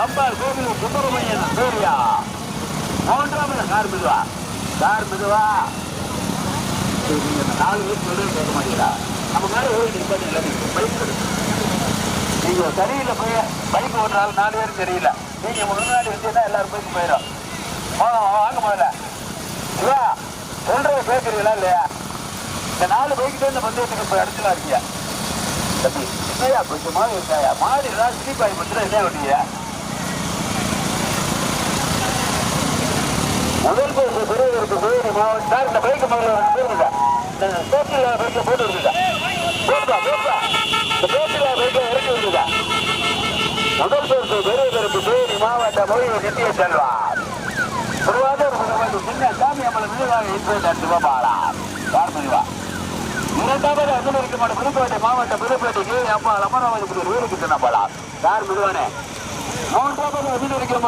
அம்பாள் கோவில் சுப்பிரமணியன் சூர்யா மூன்றாவது கார் மெதுவா. கார் மெதுவா. சரி, நீங்க நாலு பேர் சொல்லி கேட்க மாட்டீங்களா? நம்ம மேலே ஓடி நிப்பாட்டீங்களா பைக் நீங்க சரியில்லை போய் பைக் ஓட்டுறாலும் நாலு பேரும் சரியில்லை. நீங்க முன்னாடி வந்தீங்கன்னா எல்லாரும் பைக் போயிடும். வாங்க வாங்க முதல்ல. சிவா சொல்றத கேட்கறீங்களா இல்லையா? இந்த நாலு பைக்கு இந்த பந்தயத்துக்கு இப்போ இடத்துல இருக்கீங்க தம்பி கொஞ்சம் மாறி இருக்காயா மாறி ஏதாவது ஸ்லீப் என்ன பண்ணீங்க முதல் பரிசு பெறுவதற்கு கோயிலி மாவட்டம் இந்த பைக்கு முதல்ல போயிருங்க இந்த சேஃப்டியில் பைக்கில் போட்டு விடுங்க போட்டா போட்டா இந்த சேஃப்டியில் பைக்கில் இறக்கி விடுங்க முதல் பரிசு பெறுவதற்கு கோயிலி மாவட்ட மொழியை நித்திய செல்வா திருவாரூர் சின்ன சாமி அம்மன் விருதாக இன்று சிவபாலா யார் இரண்டாவது அண்ணனுக்கு மன புதுக்கோட்டை மாவட்ட புதுப்பேட்டைக்கு அப்பா அமராவதி வீருக்கு தினப்படா யார் மிதுவானே மூன்றாவது அண்ணன் இருக்கிற